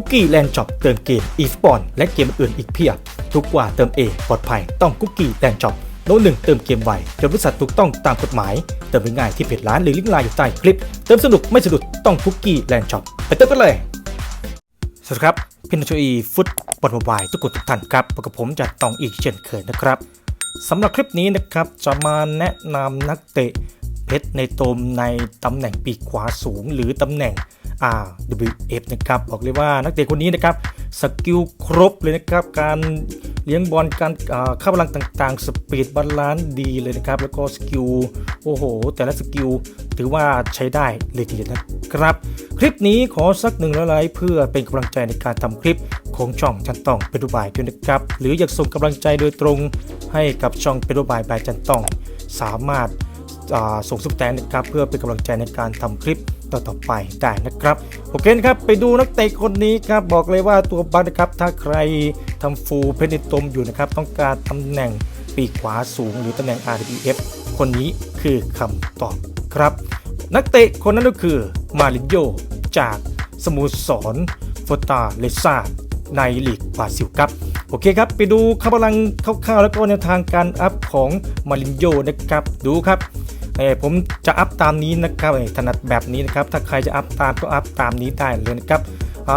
คุกกี้แลนด์ช็อปเติมเกมอีสปอนและเกมอื่นอีกเพียบ ทุกกว่าเติมเองปลอดภัยต้องคุกกี้แลนด์ช็อปโน้ตหนึ่งเติมเกมไวจนบริษัทถูกต้องตามกฎหมาย เติมง่ายที่เพจร้านหรือลิงก์ไลน์อยู่ใต้คลิป เติมสนุกไม่สะดุดต้องคุกกี้แลนด์ช็อปไปเติมกันเลย สวัสดีครับพี่นชอีฟุตบอลโมายทุกคนทุกท่านครับพบกับผมจะต้องอีกเช่นเคยนะครับสำหรับคลิปนี้นะครับจะมาแนะนำนักเตะเพชรในตมในตำแหน่งปีกขวาสูงหรือตำแหน่ง RWF นะครับบอกเลยว่านักเตะคนนี้นะครับสกิลครบเลยนะครับการเลี้ยงบอลการเข้าพลังต่างๆ สปีดบาลานซ์ดีเลยนะครับแล้วก็สกิลโอ้โห แต่ละสกิลถือว่าใช้ได้เลยทีเดียวนะครับ คลิปนี้ขอสักหนึ่งละไลค์เพื่อเป็นกำลังใจในการทำคลิปของช่องจันต้องเป็นรูปบายด้วยนะครับหรืออยากส่งกำลังใจโดยตรงให้กับช่องเป็นรูปบายบายจันต้อง สามารถส่งซุปแตนนะครับเพื่อเป็นกำลังใจในการทำคลิป ต่อๆไปได้นะครับโอเคนะครับไปดูนักเตะคนนี้ครับบอกเลยว่าตัวบัคนะครับถ้าใครทำฟูลเพนนิตมอยู่นะครับต้องการตำแหน่งปีกขวาสูงหรือตำแหน่ง RDF คนนี้คือคำตอบครับ นักเตะคนนั้นก็คือมาริโยจากสโมุสรโฟตาเลซ่าในลีกบราซิลครับ โอเคครับ ไปดูคำลังคร่าวๆแล้วก็แนวทางการอัพของมาริโยนะครับ ดูครับ เอ่อผมจะอัพตามนี้นะครับเอ่อถนัดแบบนี้นะครับ ถ้าใครจะอัพตามก็อัพตามนี้ได้เลยนะครับ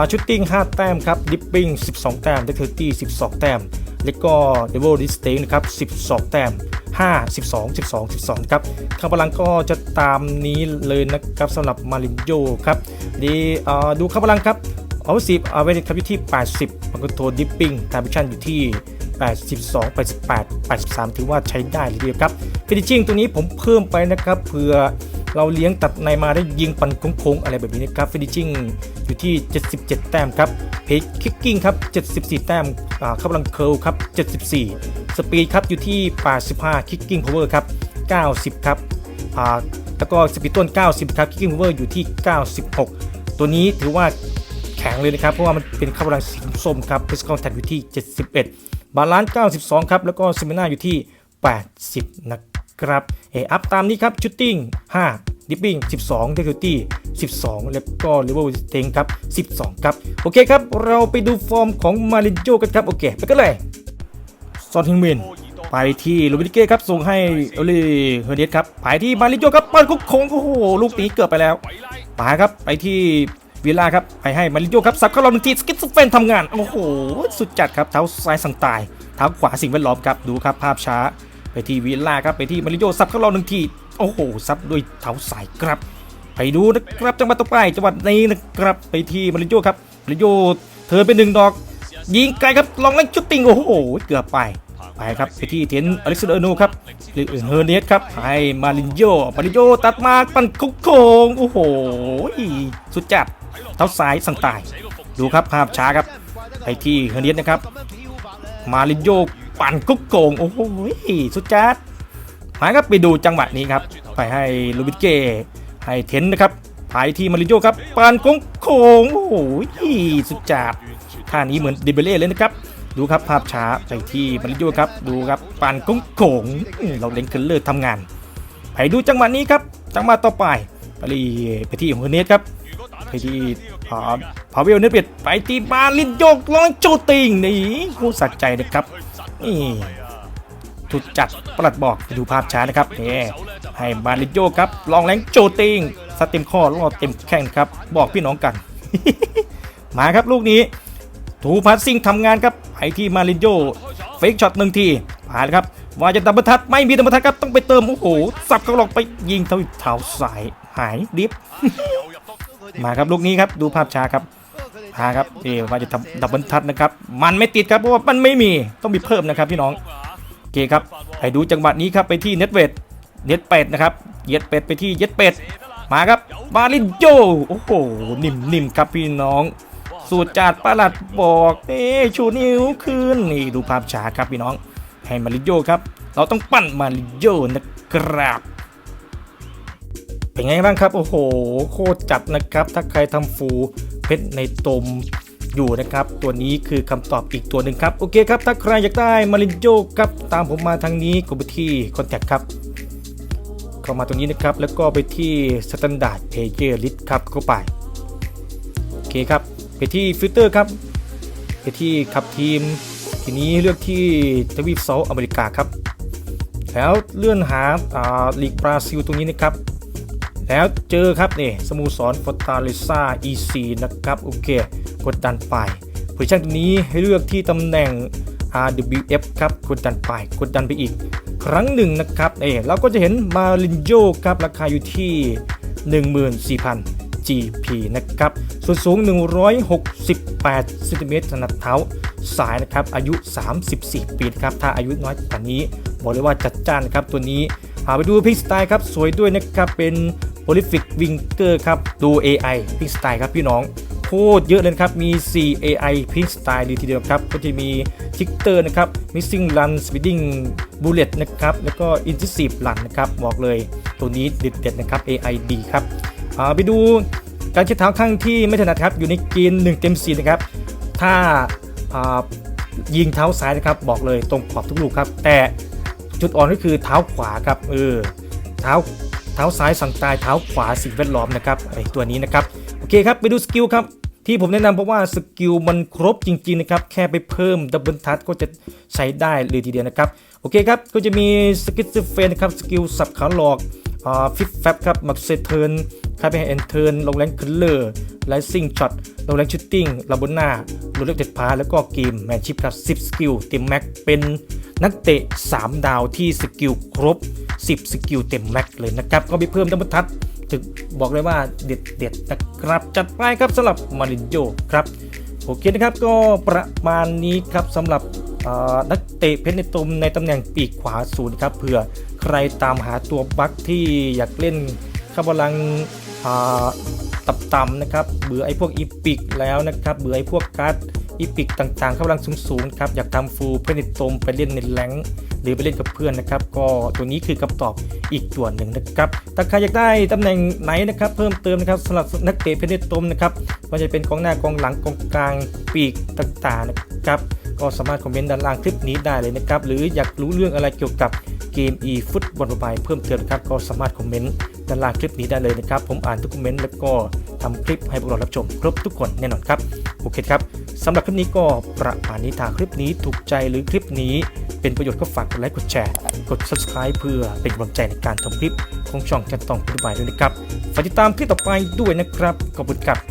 ชุดติ้ง 5 แต้มครับ ดิปปิ้ง 12 แต้มเดคเทอร์ตี้12 แต้ม แล้วก็เดวิลดิสเตนนะครับ 12 แต้ม 5 12 12 12 ครับข้างพลังก็จะตามนี้เลยนะครับสำหรับมารินโยครับ ดีเอ่อดูข้างพลังครับออฟสิบเอาไว้ครับอยู่ที่ 80มันก็โทดิปปิ้งทาร์บิชันอยู่ที่ 82 88 83 ถือว่าใช้ได้เลยทีเดียวครับฟินิชชิ่งตัวนี้ผมเพิ่มไปนะครับเผื่อเราเลี้ยงตัดในมาได้ยิงปันโค้งๆอะไรแบบนี้นะครับฟินิชชิ่งอยู่ที่ 77 แต้มครับเพจคิกกิ้งครับ 74 แต้มอ่าข้างพลังเคิลครับ 74 สปีดครับอยู่ที่ 85 คิกกิ้งพาวเวอร์ครับ 90 ครับแล้วก็สปีดต้น 90 ครับคิกกิ้งพาวเวอร์อยู่ที่ 96 ตัวนี้ถือว่าแข็งเลยนะครับ เพราะว่ามันเป็นข้างพลังสีส้มครับพิสคอนแทอยู่ที่ 71 บาลานซ์92 ครับ แล้วก็ซิมิน่าอยู่ที่ 80 นะครับเอออัพตามนี้ครับชุดติ้ง 5 ดิปปิ้ง 12เทคตี้ 12 แล้วก็เลเวลเทงครับ 12 ครับ โอเคครับ เราไปดูฟอร์มของมาริโจกันครับ โอเค ไปกันเลยซอนทิงมินไปที่ลูบินิเก้ครับส่งให้เอลิเฮอร์เนสครับไปที่มาริโจครับปั้นคุกโค้งโอ้โหลูกนี้เกือบไปแล้วไปครับไปที่ วิลล่าครับไปให้มาริโจครับสับเข้าเราหนึ่งทีสกิปสเฟนทำงาน โอ้โห สุดจัดครับเท้าซ้ายสั่งตายเท้าขวาสิ่งแวดล้อมครับดูครับภาพช้า ไปที่วิลล่าครับไปที่มาริโจสับเข้าเราหนึ่งทีโอ้โหซับด้วยเท้าสายครับ ไปดูนะครับจังหวัดต่อไปจังหวัดนี้นะครับไปที่มาริโจครับมาริโจเธอเป็นหนึ่งดอก ยิงไกลครับลองเล่นชุดติงโอ้โหเกือบไปไปครับไปที่เทนอเล็กซานเดอร์โนครับหรือเฮอร์เนสครับให้มาริโยมาริโยตัดมาปั่นคุกโคงโอ้โหสุดจัด เท้าซ้ายสั่งตาย ดูครับภาพช้าครับไปที่เฮอร์เนสนะครับ มาริโยปั่นคุกโกงโอ้โหสุดจัดมาครับไปดูจังหวะนี้ครับ ไปให้ลูบิเก้ให้เทนนะครับไปที่มาริโยครับปั่นคุกโคงโอ้โหสุดจัดท่านี้เหมือนดิเบเล่เลยนะครับดูครับภาพช้าไปที่มาริโยครับ ดูครับปานกุ้งโขงเราเล่นเคิลเลอร์ทำงานไปดูจังหวะนี้ครับจังหวะต่อไปไปที่ไปที่ของเนสครับ ไปที่อ่าพาเวลเนสเปียดไปที่มาลินโยกลองโจติงนี่โคตรสักใจนะครับนี่ถูกจัดประหลัดบอกดูภาพช้านะครับนี่ให้มาลินโยครับลองแรงโจติงสเต็มข้อรอดเต็มแข้งครับ บอกพี่น้องกัน มาครับลูกนี้ถูพัสซิงทำงานครับไปที่มารินโยเฟกช็อตหนึ่งทีผ่านครับว่าจะดับเบิลทัดไม่มีดับเบิลทัดครับต้องไปเติมโอ้โหสับเขาลงไปยิงเท้าเท้าสายหายดิฟ มาครับลูกนี้ครับดูภาพช้าครับพาครับเอว่าจะทำดับเบิลทัดนะครับ มันไม่ติดครับเพราะว่ามันไม่มีต้องมีเพิ่มนะครับพี่น้องโอเคครับไปดูจังหวะนี้ครับไปที่เน็ตเวทเน็ตเป็ดนะครับเย็ดเป็ดไปที่เย็ดเป็ดมาครับมาริโยโอ้โหนิ่มๆครับพี่น้อง สูตรจัดประหลัดบอกเอ้ชูนิ้วขึ้นนี่ดูภาพช้าครับพี่น้องให้มาริโยครับ เราต้องปั้นมาริโยนะครับ เป็นไงบ้างครับ โอ้โห โคตรจัดนะครับ ถ้าใครทำฟูเพชรในตมอยู่นะครับ ตัวนี้คือคำตอบอีกตัวหนึ่งครับ โอเคครับ ถ้าใครอยากได้มาริโยครับ ตามผมมาทางนี้กดไปที่คอนแทคครับเข้ามาตรงนี้นะครับ แล้วก็ไปที่ Standard Pager List ครับเข้าไป โอเคครับ ไปที่ฟิลเตอร์ครับ ไปที่ขับทีม ทีนี้เลือกที่ทวีปเซาท์อเมริกาครับ แล้วเลื่อนหาอ่าลีกบราซิลตรงนี้นะครับ แล้วเจอครับนี่สโมสรฟอร์ตาเลซ่า EC นะครับโอเค กดดันไปโพซิชั่นตรงนี้ให้เลือกที่ตำแหน่ง RWF ครับกดดันไปกดดันไปอีก ครั้งหนึ่งนะครับเอเราก็จะเห็นมาลินโยครับราคาอยู่ที่ 14,000 GP นะครับ ส่วนสูง 168ซนติเมตรถนัดเท้าสายนะครับ อายุ 34 ปีครับ ถ้าอายุน้อยกว่านี้ บอกเลยว่าจัดจ้านครับตัวนี้หาไปดูพิกสไตล์ครับ สวยด้วยนะครับ เป็น Prolific Winger ครับ ดู AI พิกสไตล์ครับพี่น้องโคตรเยอะเลยครับมี 4 AI Pink Style ดีทีเดียวครับ ก็จะมีทิกเตอร์นะครับ Missing Run Speeding Bullet นะครับ แล้วก็ Intensive Run นะครับ บอกเลยตัวนี้เด็ดๆนะครับ AI ดีครับอ่าไปดูการใช้เท้าข้างที่ไม่ถนัดครับอยู่ในเกณฑ์1เต็ม4นะครับ ถ้าอ่ายิงเท้าซ้ายนะครับ บอกเลยตรงขอบทุกลูกครับ แต่จุดอ่อนก็คือเท้าขวาครับเออเท้า เท้าซ้ายสั่งตายเท้าขวาสิ่งแวดล้อมนะครับไอตัวนี้นะครับโอเคครับไปดูสกิลครับที่ผมแนะนำเพราะว่าสกิลมันครบจริงๆนะครับแค่ไปเพิ่มดับเบิลทัชก็จะใช้ได้เลยทีเดียวนะครับโอเคครับก็จะมีสกิลเฟนนะครับสกิลสับขาหลอกอ่าฟิปแฟบครับมักเซเทิร์นคาไปแอนเทิร์นลงแรงคิลเลอร์ไลซิ่งช็อตลงแรงชูตติ้งลาบนาโรเล็กเด็ดพาแล้วก็เกมแมนชิพครับ10 สกิลเต็มแม็กเป็น นักเตะ 3 ดาวที่สกิลครบ 10 สกิลเต็มแม็กเลยนะครับ ก็ไปเพิ่มดับเบิลทัชถึงบอกเลยว่าเด็ดเด็ดนะครับ จัดไปครับสำหรับมารินโยครับโอเคนะครับก็ประมาณนี้ครับสำหรับนักเตะเพชรในตมในตำแหน่งปีกขวาศูนย์ครับเผื่อใครตามหาตัวบัคที่อยากเล่นข้ากำลังต่ำๆนะครับเบื่อไอ้พวกอีพิกแล้วนะครับเบื่อไอ้พวกการ์ด อีพิกต่างๆข้ากำลังสูงๆครับอยากทำฟูลเพชรในตมไปเล่นในแรงหรือไปเล่นกับเพื่อนนะครับ ก็ตัวนี้คือคำตอบอีกตัวหนึ่งนะครับถ้าใครอยากได้ตำแหน่งไหนนะครับ เพิ่มเติมนะครับสำหรับนักเตะเพชรในตมนะครับไม่ว่าจะเป็นกองหน้ากองหลังกองกลางปีกต่างๆนะครับก็สามารถคอมเมนต์ด้านล่างคลิปนี้ได้เลยนะครับ หรืออยากรู้เรื่องอะไรเกี่ยวกับเกม e ฟุตบอลไปเพิ่มเติมนะครับก็สามารถคอมเมนต์ด้านล่างคลิปนี้ได้เลยนะครับ ผมอ่านทุกคอมเมนต์แล้วก็ทำคลิปให้พวกเรารับชม ครบทุกคนแน่นอนครับ โอเคครับ สำหรับคลิปนี้ก็ประมาณนี้ถ้าคลิปนี้ถูกใจหรือคลิปนี้เป็นประโยชน์ก็ฝากกดไลค์กดแชร์ กด subscribe เพื่อเป็นกำลังใจในการทำคลิปของช่องจันตองพูดไปด้วยนะครับ ฝากติดตามคลิปต่อไปด้วยนะครับ ขอบคุณครับ